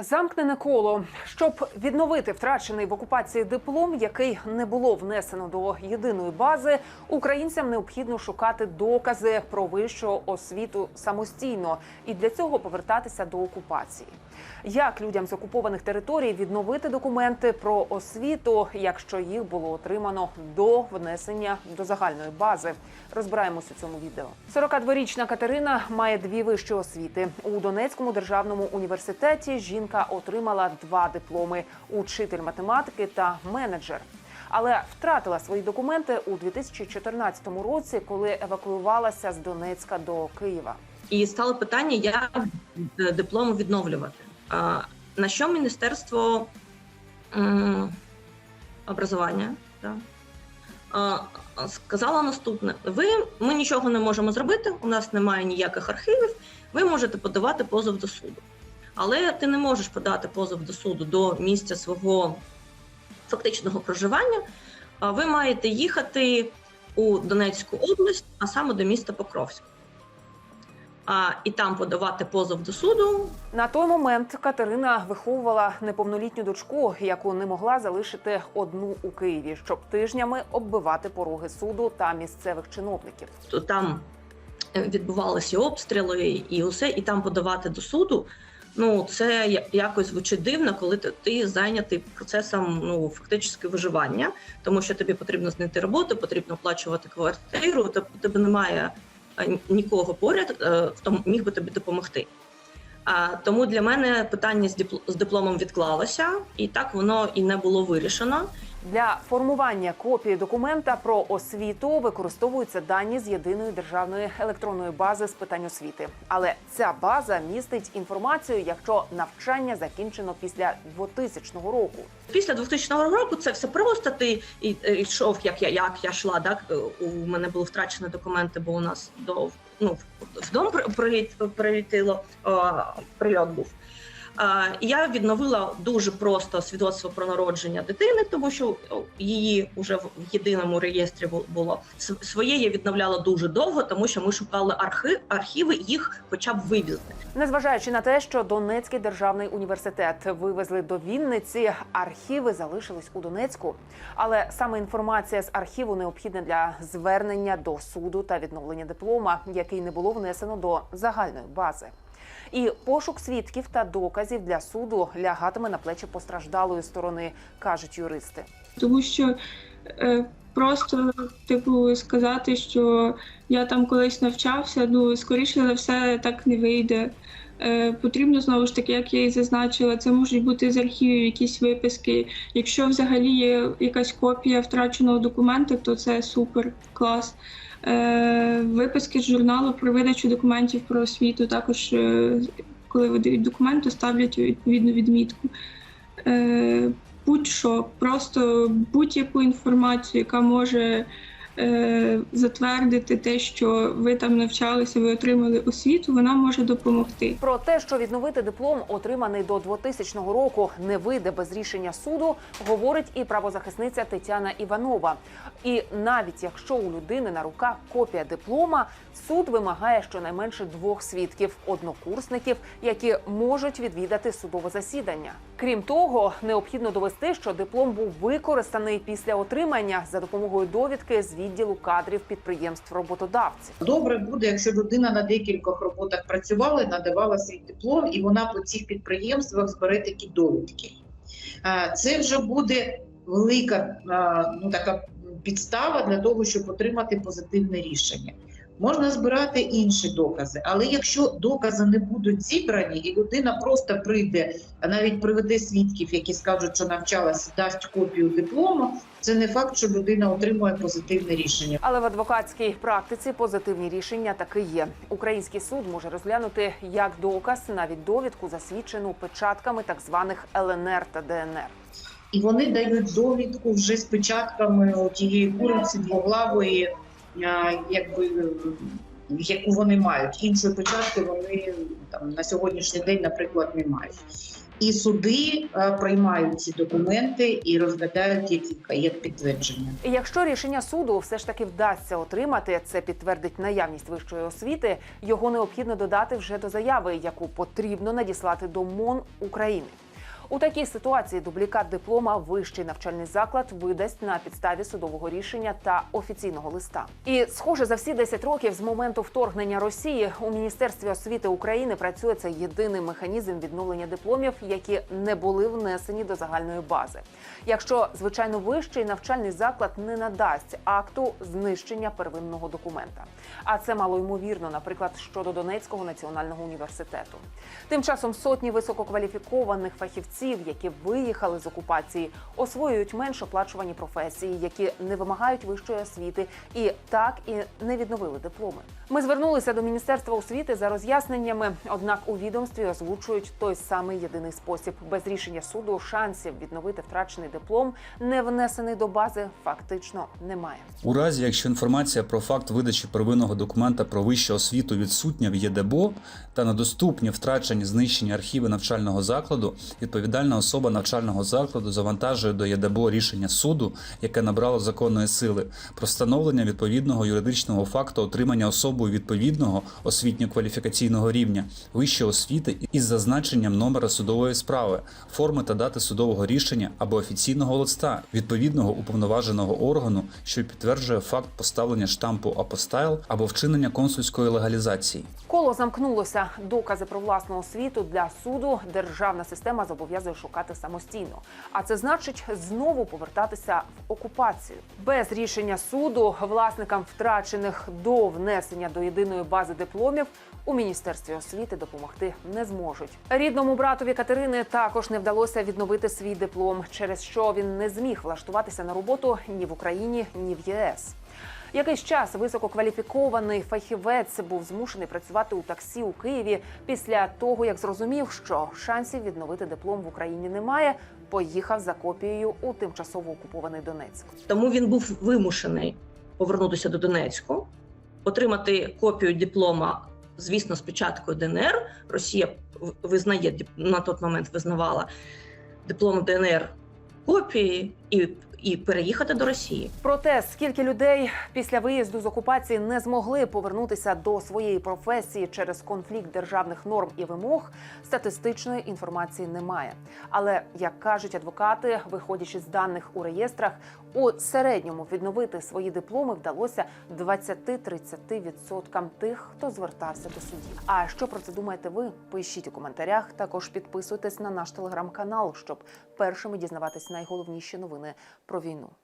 Замкнене коло, щоб відновити втрачений в окупації диплом, який не було внесено до єдиної бази, українцям необхідно шукати докази про вищу освіту самостійно і для цього повертатися до окупації. Як людям з окупованих територій відновити документи про освіту, якщо їх було отримано до внесення до загальної бази? Розбираємось у цьому відео. 42-річна Катерина має дві вищі освіти у Донецькому державному університеті. Жінка отримала два дипломи: учитель математики та менеджер. Але втратила свої документи у 2014 році, коли евакуювалася з Донецька до Києва. І стало питання, як е, диплом відновлювати. На що Міністерство образування да, сказало наступне: ви ми нічого не можемо зробити, у нас немає ніяких архівів, ви можете подавати позов до суду. Але ти не можеш подати позов до суду до місця свого фактичного проживання. Ви маєте їхати у Донецьку область, а саме до міста Покровськ а, і там подавати позов до суду. На той момент Катерина виховувала неповнолітню дочку, яку не могла залишити одну у Києві, щоб тижнями оббивати пороги суду та місцевих чиновників. То там е, відбувалися обстріли і усе, і там подавати до суду. Ну, це якось звучить дивно, коли ти, ти зайнятий процесом ну фактично виживання, тому що тобі потрібно знайти роботу, потрібно оплачувати квартиру. Тобто тебе немає нікого поряд, е, хто міг би тобі допомогти. А тому для мене питання з дипломом відклалося, і так воно і не було вирішено. Для формування копії документа про освіту використовуються дані з єдиної державної електронної бази з питань освіти. Але ця база містить інформацію, якщо навчання закінчено після 2000 року. Після 2000 року це все просто. Ти і- е, йшов, як я як я йшла. Так Е, у мене були втрачені документи, бо у нас до ну в- дом приліт прилітило а, прильот був. Я відновила дуже просто свідоцтво про народження дитини, тому що її вже в єдиному реєстрі бу- було своє. Я відновляла дуже довго, тому що ми шукали архи, архіви, їх хоча б вивезли. Незважаючи на те, що Донецький державний університет вивезли до Вінниці, архіви залишились у Донецьку. Але саме інформація з архіву необхідна для звернення до суду та відновлення диплома, який не було внесено до загальної бази. І пошук свідків та доказів для суду лягатиме на плечі постраждалої сторони, кажуть юристи. тому що е, просто, типу, сказати, що я там колись навчався, ну скоріше за все так не вийде. Е, потрібно знову ж таки, як я і зазначила, це можуть бути з архівів якісь виписки. Якщо взагалі є якась копія втраченого документа, то це супер клас. Е, виписки з журналу про видачу документів про освіту також, е, коли видають документи, ставлять відповідну відмітку. Е, будь-що, просто будь-яку інформацію, яка може затвердити те, що ви там навчалися, ви отримали освіту, вона може допомогти. Про те, що відновити диплом, отриманий до 2000 року, не вийде без рішення суду, говорить і правозахисниця Тетяна Іванова. І навіть якщо у людини на руках копія диплома, суд вимагає щонайменше двох свідків однокурсників, які можуть відвідати судове засідання. Крім того, необхідно довести, що диплом був використаний після отримання за допомогою довідки з відділу кадрів підприємств роботодавців. Добре буде, якщо людина на декількох роботах працювала, надавала свій диплом, і вона по цих підприємствах збере такі довідки. Е, Це вже буде велика е, ну, така підстава для того, щоб отримати позитивне рішення. Можна збирати інші докази, але якщо докази не будуть зібрані, і людина просто прийде, а навіть приведе свідків, які скажуть, що навчалася, дасть копію диплому, це не факт, що людина отримує позитивне рішення. Але в адвокатській практиці позитивні рішення таки є. Український суд може розглянути як доказ навіть довідку, засвідчену печатками так званих ЛНР та ДНР. і вони дають довідку вже з печатками тієї куриці двоглавої, якби яку вони мають. Іншої печатки вони там на сьогоднішній день, наприклад, не мають. і суди приймають ці документи і розглядають їх як підтвердження. Якщо рішення суду все ж таки вдасться отримати, це підтвердить наявність вищої освіти. Його необхідно додати вже до заяви, яку потрібно надіслати до МОН України. У такій ситуації дублікат диплома вищий навчальний заклад видасть на підставі судового рішення та офіційного листа. І схоже, за всі 10 років з моменту вторгнення Росії у міністерстві освіти України працює цей єдиний механізм відновлення дипломів, які не були внесені до загальної бази. Якщо звичайно вищий навчальний заклад не надасть акту знищення первинного документа. А це мало ймовірно, наприклад, щодо Донецького національного університету. Тим часом сотні висококваліфікованих фахівців, які виїхали з окупації, освоюють менш оплачувані професії, які не вимагають вищої освіти, і так і не відновили дипломи. Ми звернулися до міністерства освіти за роз'ясненнями. Однак у відомстві озвучують той самий єдиний спосіб без рішення суду шансів відновити втрачений диплом, не внесений до бази, фактично немає. У разі, якщо інформація про факт видачі первинного документа про вищу освіту відсутня в ЄДБО та недоступні втрачені знищені архіви навчального закладу, відповідальна особа навчального закладу завантажує до ЄДБО рішення суду, яке набрало законної сили, про встановлення відповідного юридичного факту отримання особою відповідного освітньо-кваліфікаційного рівня вищої освіти із зазначенням номера судової справи, форми та дати судового рішення або офіційного листа відповідного уповноваженого органу, що підтверджує факт поставлення штампу апостайл або вчинення консульської легалізації. Коло замкнулося. Докази про власну освіту для суду державна система зобов'язує шукати самостійно. А це значить знову повертатися в окупацію. Без рішення суду власникам втрачених до внесення до єдиної бази дипломів у міністерстві освіти допомогти не зможуть. Рідному братові Катерини також не вдалося відновити свій диплом, через що він не зміг влаштуватися на роботу ні в Україні, ні в ЄС. Якийсь час висококваліфікований фахівець був змушений працювати у таксі у Києві після того, як зрозумів, що шансів відновити диплом в Україні немає. Поїхав за копією у тимчасово окупований Донецьк. Тому він був вимушений повернутися до Донецьку, отримати копію диплома, звісно, спочатку ДНР. Росія визнає на той момент визнавала диплом ДНР копії і, і переїхати до Росії. Проте скільки людей після виїзду з окупації не змогли повернутися до своєї професії через конфлікт державних норм і вимог, статистичної інформації немає. Але як кажуть адвокати, виходячи з даних у реєстрах, у середньому відновити свої дипломи вдалося 20-30% тих, хто звертався до судів. А що про це думаєте ви? Пишіть у коментарях. Також підписуйтесь на наш телеграм-канал, щоб першими дізнаватись найголовніші новини про війну.